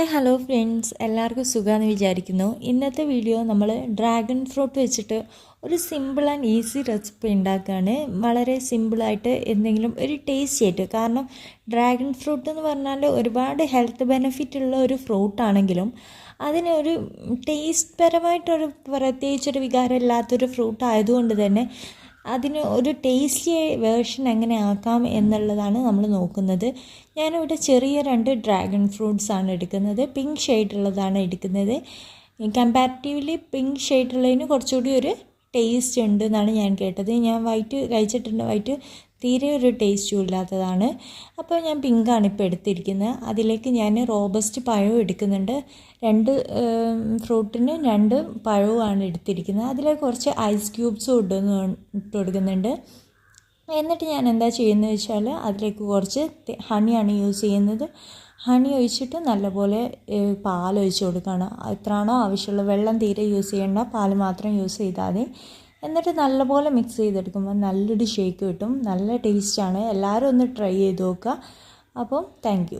Hi hello friends എല്ലാവർക്കും സുഖമാണെന്ന് വിചാരിക്കുന്നു. ഇന്നത്തെ വീഡിയോ നമ്മൾ ഡ്രാഗൺ ഫ്രൂട്ട് വെച്ചിട്ട് ഒരു സിമ്പിൾ ആൻഡ് ഈസി റെസിപ്പി ഉണ്ടാക്കുകയാണ് വളരെ സിമ്പിളായിട്ട് എന്തെങ്കിലും ഒരു ടേസ്റ്റി ആയിട്ട്. കാരണം ഡ്രാഗൺ ഫ്രൂട്ട് എന്ന് പറഞ്ഞാൽ ഒരുപാട് ഹെൽത്ത് ബെനിഫിറ്റ് ഉള്ള ഒരു ഫ്രൂട്ടാണെങ്കിലും അതിനൊരു ടേസ്റ്റ് പരമായിട്ടൊരു പ്രത്യേകിച്ചൊരു വികാരമില്ലാത്തൊരു ഫ്രൂട്ട് ആയതുകൊണ്ട് തന്നെ അതിന് ഒരു ടേസ്റ്റി വേർഷൻ എങ്ങനെ ആക്കാം എന്നുള്ളതാണ് നമ്മൾ നോക്കുന്നത്. ഞാനിവിടെ ചെറിയ രണ്ട് ഡ്രാഗൺ ഫ്രൂട്ട്സ് ആണ് എടുക്കുന്നത്. പിങ്ക് ഷെയ്ഡുള്ളതാണ് എടുക്കുന്നത്. കമ്പാരിറ്റീവ്ലി പിങ്ക് ഷെയ്ഡുള്ളതിന് കുറച്ചുകൂടി ഒരു ടേസ്റ്റ് ഉണ്ട് എന്നാണ് ഞാൻ കേട്ടത്. ഞാൻ വൈറ്റ് കഴിച്ചിട്ടുണ്ട്. വൈറ്റ് തീരെ ഒരു ടേസ്റ്റും ഇല്ലാത്തതാണ്. അപ്പോൾ ഞാൻ പിങ്കാണ് ഇപ്പോൾ എടുത്തിരിക്കുന്നത്. അതിലേക്ക് ഞാൻ റോബസ്റ്റ് പഴവും എടുക്കുന്നുണ്ട്. രണ്ട് ഫ്രൂട്ടിന് രണ്ട് പഴവുമാണ് എടുത്തിരിക്കുന്നത്. അതിലേക്ക് കുറച്ച് ഐസ് ക്യൂബ്സും ഇടുന്നു ഇട്ട് കൊടുക്കുന്നുണ്ട്. എന്നിട്ട് ഞാൻ എന്താ ചെയ്യുന്നത് വെച്ചാൽ അതിലേക്ക് കുറച്ച് ഹണിയാണ് യൂസ് ചെയ്യുന്നത്. ഹണി ഒഴിച്ചിട്ട് നല്ലപോലെ പാൽ ഒഴിച്ച് കൊടുക്കണം. എത്രയാണോ ആവശ്യമുള്ള വെള്ളം തീരെ യൂസ് ചെയ്യേണ്ട പാൽ മാത്രം യൂസ് ചെയ്താൽ മതി എന്നിട്ട് നല്ലപോലെ മിക്സ് ചെയ്തെടുക്കുമ്പോൾ നല്ലൊരു ഷേക്ക് കിട്ടും. നല്ല ടേസ്റ്റാണ് എല്ലാവരും ഒന്ന് ട്രൈ ചെയ്ത് നോക്കുക. അപ്പം താങ്ക്